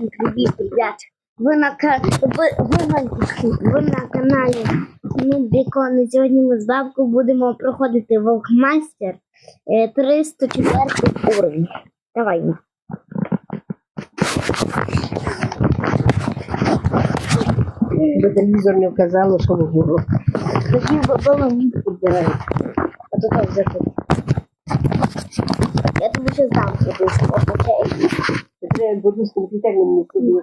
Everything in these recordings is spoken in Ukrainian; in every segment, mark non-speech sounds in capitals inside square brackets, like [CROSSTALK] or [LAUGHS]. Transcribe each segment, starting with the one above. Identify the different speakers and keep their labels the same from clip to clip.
Speaker 1: Всім привіт, ребят! Ви на, ви, ви, на, ви на каналі ну, Бікон. І Сьогодні ми з бабкою будемо проходити Волкмастер е, 304 уровень. Давай.
Speaker 2: Бо телевізор не вказало, що було.
Speaker 1: Хотів би балон підбирати. А то так заходить. Я тобі ще здам кудись. Окей.
Speaker 2: Це буду з не.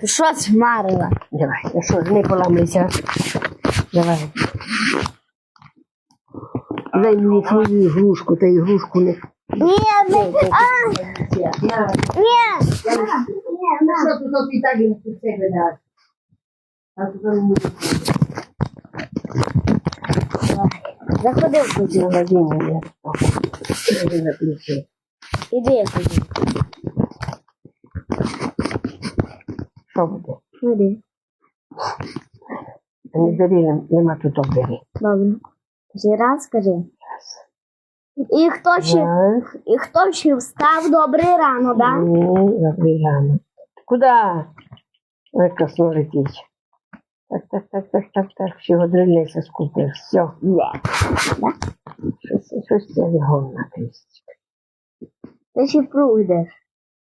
Speaker 1: Ти що змарила?
Speaker 2: Давай, я що не поламайся. Давай. Дай мені свою ігрушку, та ігрушку не.
Speaker 1: Ні, не, а,
Speaker 2: На,
Speaker 1: ні.
Speaker 2: Ну що тут от і так він під себе даш? А тут він не
Speaker 1: Заходи в кузі.
Speaker 2: магазин є. Що на ключі?
Speaker 1: Іди я кузі.
Speaker 2: Що буде?
Speaker 1: Іди.
Speaker 2: Не бери, нема тут обери.
Speaker 1: Добре. Ще раз скажи. І хто ще,
Speaker 2: Раз.
Speaker 1: і хто ще встав добрий рано, да?
Speaker 2: Ні, добрий ранок. Куда? Ой, косно летить. Так, так, так, так, так, так. Всього дрильнеться скупив. Все. Щось, щось це його накрість.
Speaker 1: Ти ще пройдеш.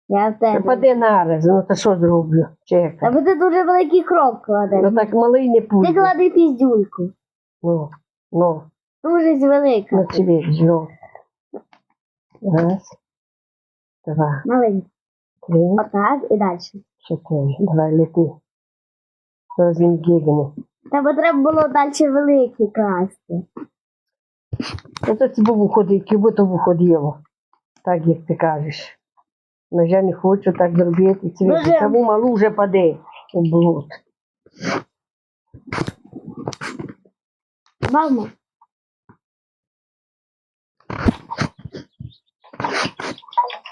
Speaker 1: Я в
Speaker 2: Та
Speaker 1: тебе.
Speaker 2: пади нараз, ну та що зроблю?
Speaker 1: Та
Speaker 2: Чекай.
Speaker 1: бо ти дуже великий крок кладеш.
Speaker 2: Ну так малий не
Speaker 1: Ти
Speaker 2: пусть.
Speaker 1: клади піздюльку.
Speaker 2: Ну, ну,
Speaker 1: Дуже велика.
Speaker 2: на тебе, ну. Раз, два,
Speaker 1: Маленька.
Speaker 2: три,
Speaker 1: Отак і далі.
Speaker 2: чотири. Давай лети. Розінгігни.
Speaker 1: Тебе треба було далі великий класти.
Speaker 2: Ото це був уходить, кіби то виходило. Так, як ти кажеш. Ну, я не хочу так зробити. Це
Speaker 1: Дуже.
Speaker 2: тому малу вже паде у блуд.
Speaker 1: Мамо,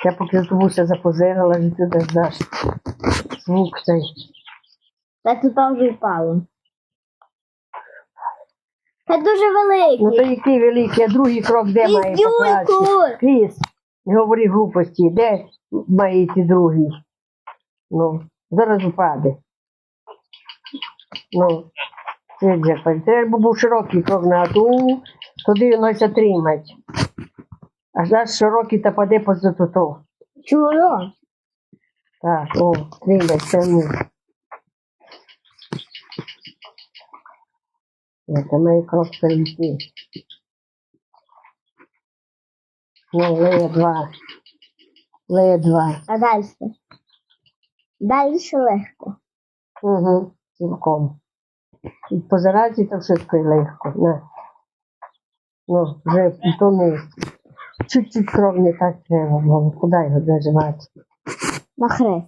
Speaker 2: Я поки забувся запозирала, що ти даш даш. Звук цей.
Speaker 1: та тут вже впало. Це дуже великий.
Speaker 2: Ну то який великий, а другий крок де має покласти? Кріс, говори глупості, де має йти другий? Ну, зараз упаде. Ну, це же, треба був широкий крок на ту, туди він ось отримать. Аж наш широкий та паде поза тото.
Speaker 1: Чого?
Speaker 2: Так, о, тримай, це ну. Це має крок перейти. Ну, леє два. Леє два.
Speaker 1: А далі? Далі легко.
Speaker 2: Угу, цілком. І позирати там все легко. На. Ну, вже то не. Чуть-чуть кров не так треба було. Куди його доживати?
Speaker 1: На хрест.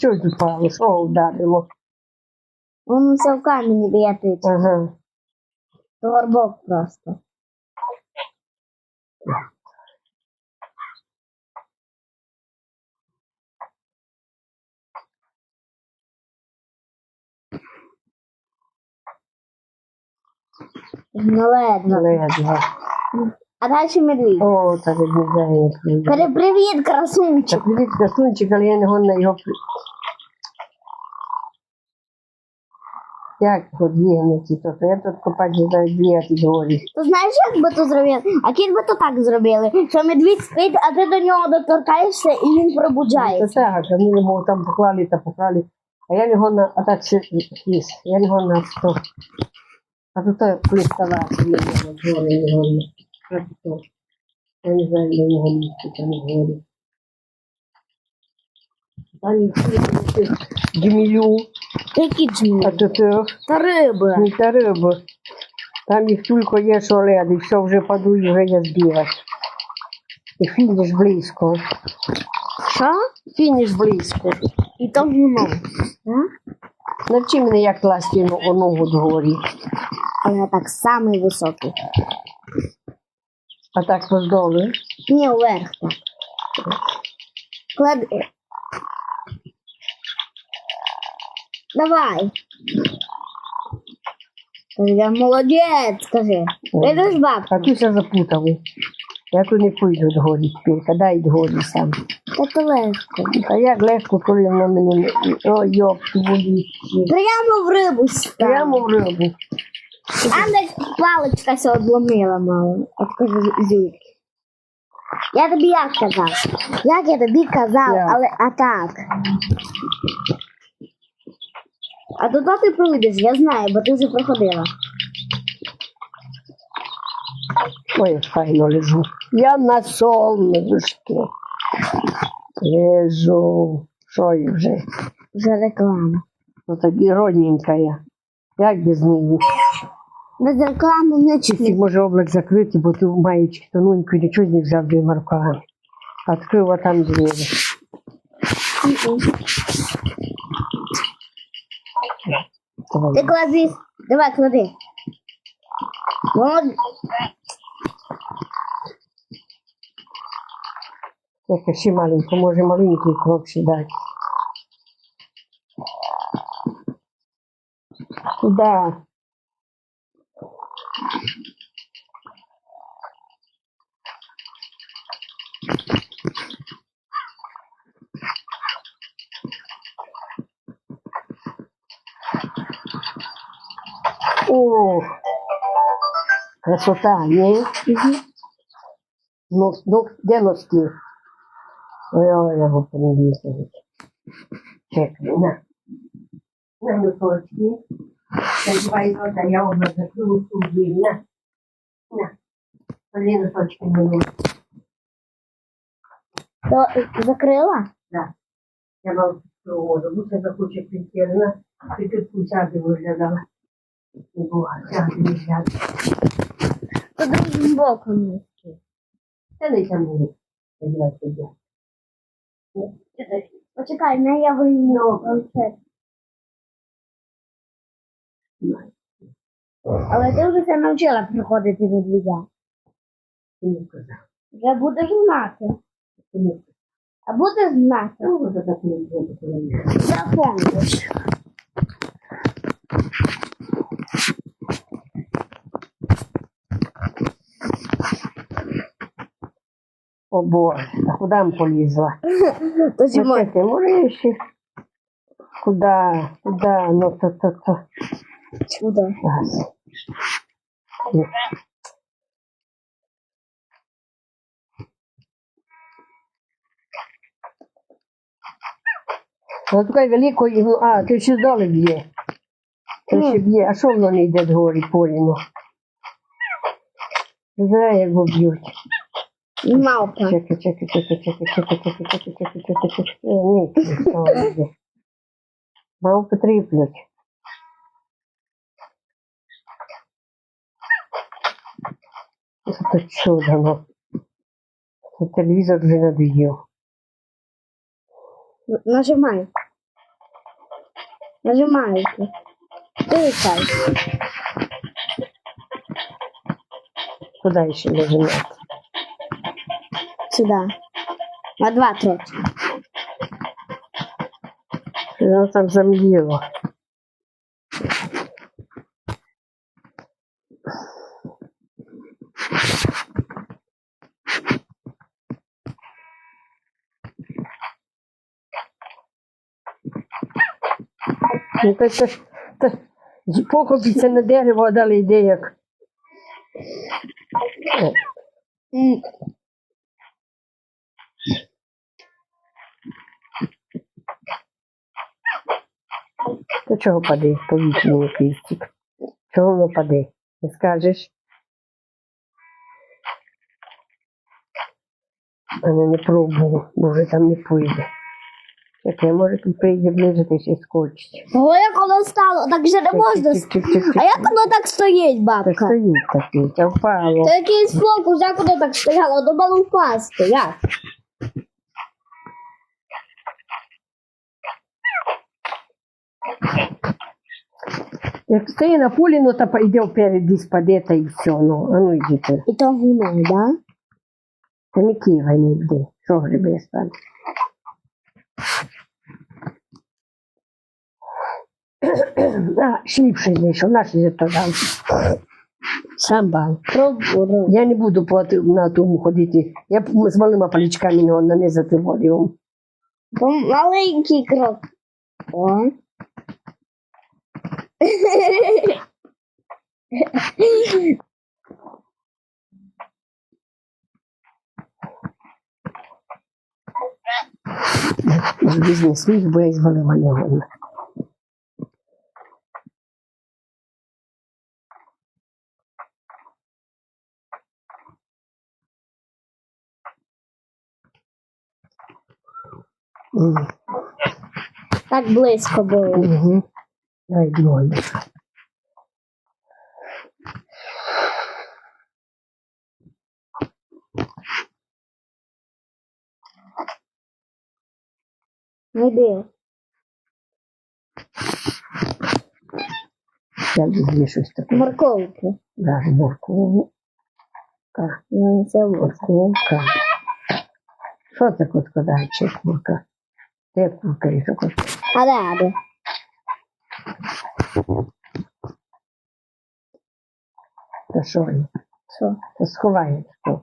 Speaker 2: Чого тут пало? Що вдарило?
Speaker 1: Воно все в камені б'є
Speaker 2: Ага.
Speaker 1: То горбок просто. Ну, ледве.
Speaker 2: Ледве.
Speaker 1: А далі медвідь.
Speaker 2: О, так не знаю.
Speaker 1: Пере- Привіт, красунчик.
Speaker 2: Так привіт, красунчик, але я не гонна його. при- Як подвігнути то? Я тут копати не знаю, бігати говорить.
Speaker 1: Ти знаєш, як би то зробили? А як би то так зробили? Що медвідь спить, а ти до нього доторкаєшся і він пробуджається.
Speaker 2: Це так, вони мов там поклали та поклали. А я не гонна, а так ще ліс. Я не гонна, а то. А то так приставати, не не гонна. А то. Я не знаю, де його місце там говорить. Там їх гімілю,
Speaker 1: Які
Speaker 2: а
Speaker 1: джмі?
Speaker 2: то то.
Speaker 1: Та риби.
Speaker 2: Не та риба. Там їх тільки є що леди, все вже паду і вже я збігати. І фініш близько.
Speaker 1: Що?
Speaker 2: Фініш близько.
Speaker 1: І то воно.
Speaker 2: Навчи мене, як класти но- ногу догорі.
Speaker 1: А я так самий високий.
Speaker 2: А так поздоли.
Speaker 1: Ні, вверх так. Клади. Давай. Я молодець, скажи. Видиш,
Speaker 2: А ти все запутали. Я тут не пойду горі тепер, дай до горі сам.
Speaker 1: Та то легко.
Speaker 2: А як легко, коли вона мені не... О, йоп, твої.
Speaker 1: Прямо в рибу став.
Speaker 2: Прямо в рибу.
Speaker 1: А десь паличка ся одломила мало. От кажу зюльки. Я тобі як казав? Як я тобі казав, але а так. А то ти пройдеш, я знаю, бо ти вже проходила.
Speaker 2: Ой, файно лежу. Я на солнышке. Лежу. Що я вже?
Speaker 1: Вже реклама.
Speaker 2: Ну тоді родненька я. Як без неї?
Speaker 1: Без реклами не чути.
Speaker 2: може облак закрити, бо ти маєш тоненьку, нічого не взяв двома руками. Открив там двері.
Speaker 1: Ти клади. Давай, клади. Воно...
Speaker 2: Це ще маленько, може маленький хлопці дати. Да. О, красота, не? Ну, ну, где носки? Ой, ой, я вот привезла. Чекай, на. На носочки. Надевай я закрыла ту дверь. На. На. Поли носочки.
Speaker 1: То закрила?
Speaker 2: Да. Я вам воду. Лучше захоче прийти. На. Ти тут сяди виглядала. To drugim bokiem jest. Wtedy się
Speaker 1: mówi. Poczekaj, no ja
Speaker 2: wyjmę.
Speaker 1: No. Але ти вже це навчила приходити медведя. Вже будеш знати. А буде знати. Запомниш.
Speaker 2: О Боже, куди
Speaker 1: ми полізла?
Speaker 2: Ну, ти можеш Куда? Куда? Ну то то то.
Speaker 1: Куда?
Speaker 2: Вона ну, така велика, ну, а, ти ще здали б'є. Ти ще б'є, а що воно не йде згорі поріно? Не його як б'ють.
Speaker 1: Мавпа.
Speaker 2: Чекай, чекай, чекай, чекай, чекай, чекай, чекай, чекай, чекай, чекай. Ні, цього не йде. Мав. Це чудо, ну. Телевізор вже надоїв.
Speaker 1: Нажимай. Нажимай. Тикай.
Speaker 2: Куди ще нажимати?
Speaker 1: сюда. На два трот.
Speaker 2: Я там зам'їла. Покупиться на дерево, а далі йде як. Чого паде, повітряний кістик? Чого воно паде? Не скажеш? А не, не пробував, бо вже там не пойде. Яке, може тут прийде ближе, ти ще скочить.
Speaker 1: Ого, як воно стало, так же не можна. с- А як воно так стоїть,
Speaker 2: Та
Speaker 1: бабка?
Speaker 2: стоїть такий, та впало.
Speaker 1: Це якийсь фокус, як воно так стояло, мало впасти, як?
Speaker 2: Як стоїть на полі, ну та йде вперед, спаде, та і все. Ну, а ну йдіть.
Speaker 1: І то гуляй, да?
Speaker 2: Та не кивай, не йди. Що гриби стане? А, шліпший знайшов, наш то дав. Сам бал. Я не буду по на тому ходити. Я б з малими паличками його нанизати волю.
Speaker 1: Маленький крок. О.
Speaker 2: Бізнес свій, бо я звалила його.
Speaker 1: Так близько було.
Speaker 2: Мгм. Дай двоє.
Speaker 1: Не йди.
Speaker 2: Я візьму щось таке.
Speaker 1: Морковки.
Speaker 2: Даже морковка.
Speaker 1: Ну, це.
Speaker 2: Морковка. Що це котка дає? Чи курка? Де курка і що котка?
Speaker 1: А де, а де?
Speaker 2: Та що він?
Speaker 1: Що?
Speaker 2: Та. Що?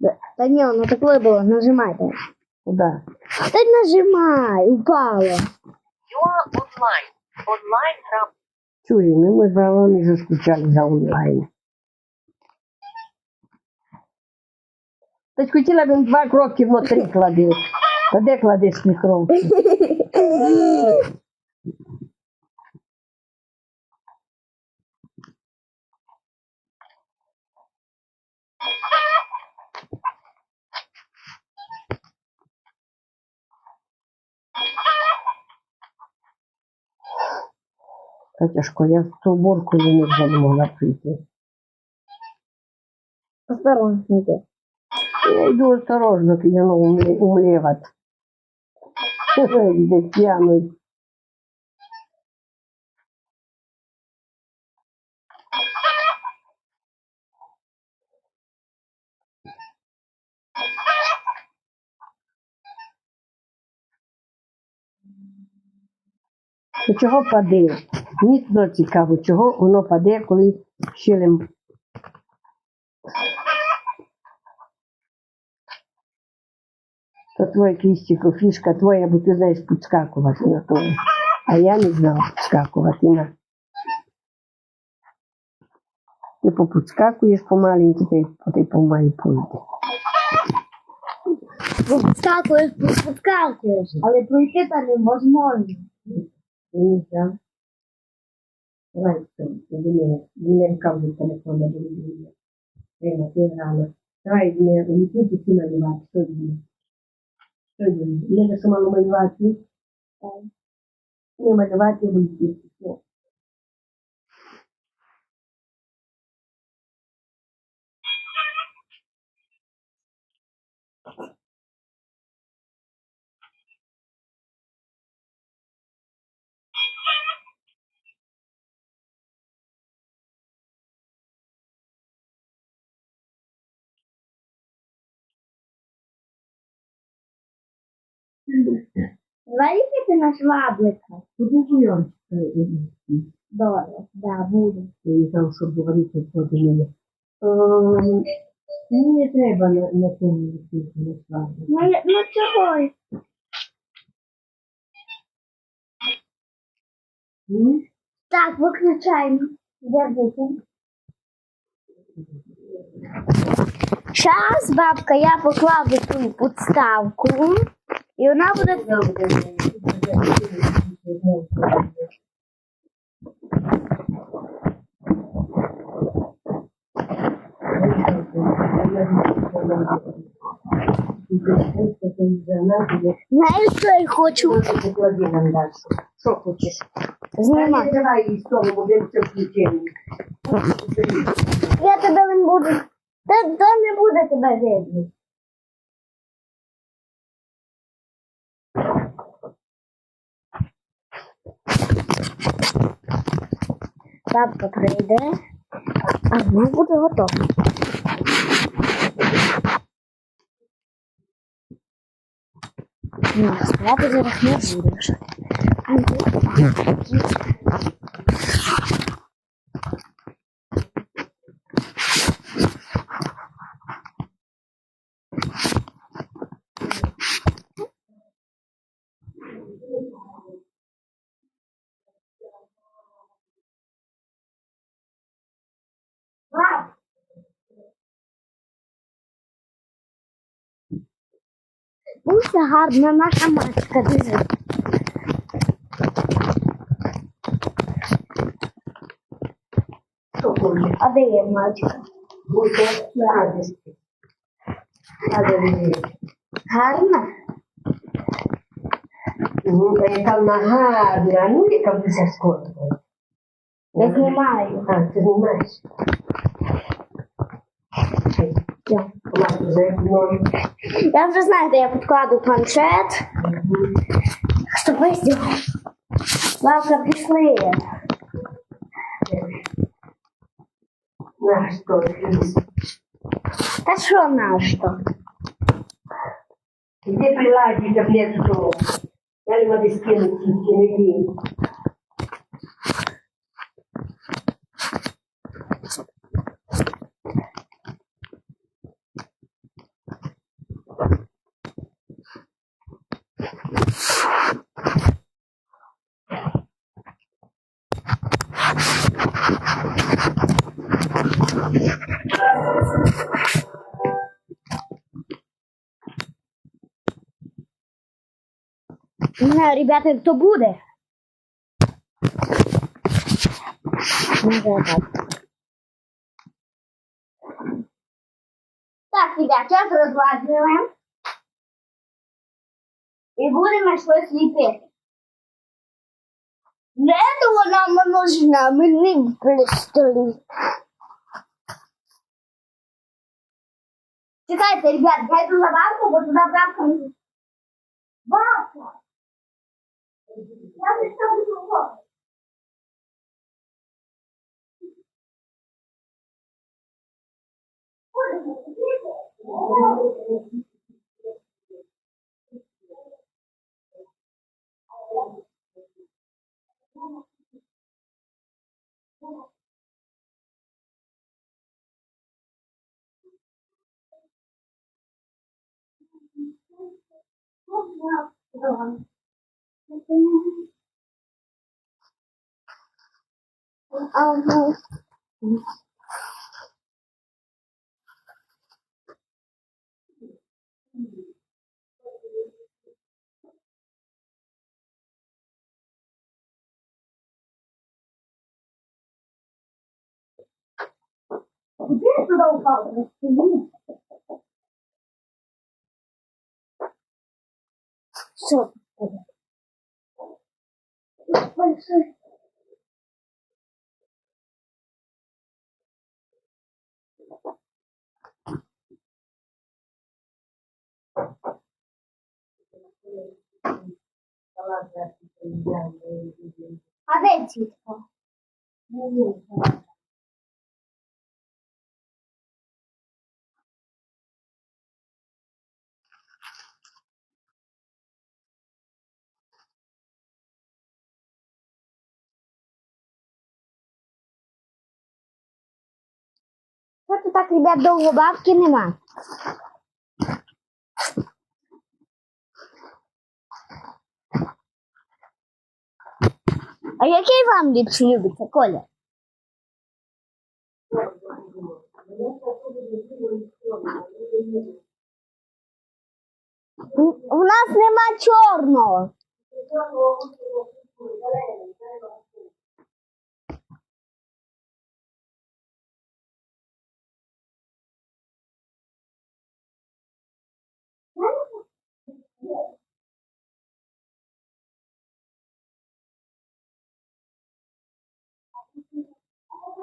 Speaker 1: Де? Та ні, воно так вибило, нажимайте.
Speaker 2: Куда?
Speaker 1: Та нажимай, упало.
Speaker 3: You are online. Online from
Speaker 2: Чуємо, ми з вами вже скучали за онлайн. Та ж хотіла б два кроки на три клади. Та де кладеш ті? [LAUGHS] Та тяжко, я з ту бурку не вже не могла прийти.
Speaker 1: Осторожно.
Speaker 2: Я йду осторожно, ти ну, умле- умлевать. Де п'яний. То чого паде? Мені туди цікаво, чого воно паде, коли щелем То твоя кістіко, фішка твоя, бо ти знаєш підскакувати на тому. А я не знав підскакувати на. Ти попідскакуєш помаленьку, ти, ти помалі пойде.
Speaker 1: Підскакуєш, підскакуєш, але пройти та невозможно.
Speaker 2: Не знав. Давай, все, іди мене, мене вказує телефон, я буду дивитися. Рима, ти рано. Давай, мене, не тільки ці малювати, що йде. Що йде? Не що мало бо йти. Все.
Speaker 1: На шваблика.
Speaker 2: Куди буйон?
Speaker 1: Добре, да, буду.
Speaker 2: Я не знав, що говорити проти мене. Мені не треба на, на тому лисиці, на свадьбі.
Speaker 1: Ну, я- ну чого?
Speaker 2: М?
Speaker 1: Так, виключаємо. Держите. Зараз, бабка, я покладу ту підставку, і вона буде. Знаєш, що я хочу?
Speaker 2: Що хочеш?
Speaker 1: Знімати.
Speaker 2: Давай із того будемо це включення.
Speaker 1: Я тебе не буду. Та, та не буде тебе видно. Бабка прийде, а вона буде готова. Ну, спати зараз не буду вже. Уся гарна наша мачка,
Speaker 2: хочеш?
Speaker 1: А де є мачка?
Speaker 2: Буде радості.
Speaker 1: Гарна?
Speaker 2: Ну, та яка вона гарна. Ну, яка буде скоро.
Speaker 1: Я знімаю.
Speaker 2: А, ти знімаєш?
Speaker 1: Я.
Speaker 2: Ладно, за мною.
Speaker 1: Я вже знаю, де я підкладу планшет. Щоб ви зробили. Лавка, пішли.
Speaker 2: На що? Лізь.
Speaker 1: Та що наш то?
Speaker 2: Где приладить таблетку? Я не могу скинуть не
Speaker 1: Не ребята, хто буде. Так. Так, ребят, зараз розладжуємо. І будемо щось ліпити. Для этого нам нужна мені пристрій. Чекайте, ребят, я йду за банку, бо туди банка не... Банка! Я не ставлю другого. Ага. Где я туда 我是。阿拉家。在几多？Так, ребят, довго бабки нема. А який вам ліпше любиться, Коля? У нас нема чорного.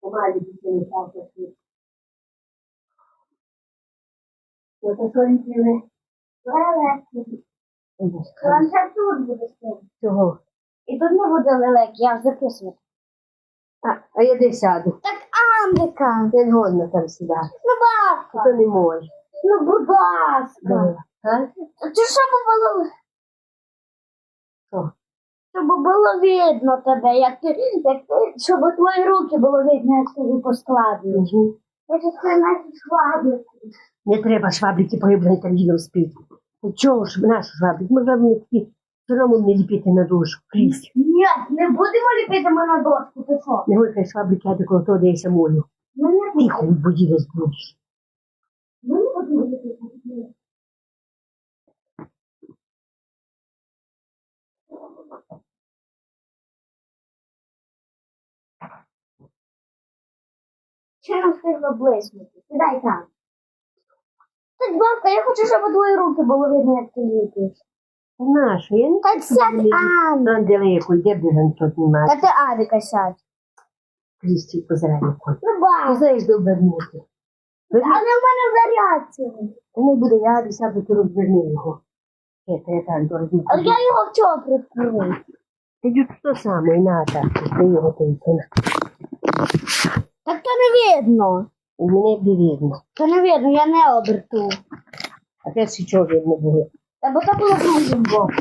Speaker 2: Помалі дитини палка світ. Ну, то що він пливе?
Speaker 1: Лелеки. Лише тут буде стояти.
Speaker 2: Чого?
Speaker 1: І тут не буде лелеки, я вже записую.
Speaker 2: А, а я де сяду?
Speaker 1: Так Амбіка.
Speaker 2: Я не годна там сідати.
Speaker 1: Ну, бабка.
Speaker 2: То не може.
Speaker 1: Ну, будь ласка.
Speaker 2: Да. А?
Speaker 1: Чи щоб було,
Speaker 2: Що?
Speaker 1: Щоб було видно тебе, як ти, як ти, щоб твої руки було видно, як ти поскладуєш.
Speaker 2: Угу.
Speaker 1: Я ж це наші швабри.
Speaker 2: Не треба швабрики погибли там спить. Ну чого ж нашу швабрики? Ми вже такі соромом не ліпити на душу. Крізь.
Speaker 1: Ні, не будемо ліпити ми на дошку, ти що?
Speaker 2: Не гойкай швабрики, я такого то де я молю.
Speaker 1: Ми не будемо.
Speaker 2: Тихо, будь розбудиш.
Speaker 1: Ми не будемо ліпити. Ще не встигла блиснути. Сідай там. Так, бабка, я хочу, щоб твої руки було видно, як ти ліпиш.
Speaker 2: Нашу, я не
Speaker 1: Так сядь, Анна.
Speaker 2: Там далеко, де б він тут немає.
Speaker 1: Та ти Авіка сядь.
Speaker 2: Крізь позирання кот.
Speaker 1: Ну,
Speaker 2: Ти
Speaker 1: бабка.
Speaker 2: знаєш, де обернути.
Speaker 1: Але в мене зарядці.
Speaker 2: Та не буде, я десь аби ти розверни його. Це, я так дорогу.
Speaker 1: Але я його вчора прикрив.
Speaker 2: Ти тут то саме, на так, ти його тільки.
Speaker 1: Так то не видно.
Speaker 2: У мене не видно.
Speaker 1: То не видно, я не оберту.
Speaker 2: А те що чого видно було.
Speaker 1: Та бо то було дуже боком.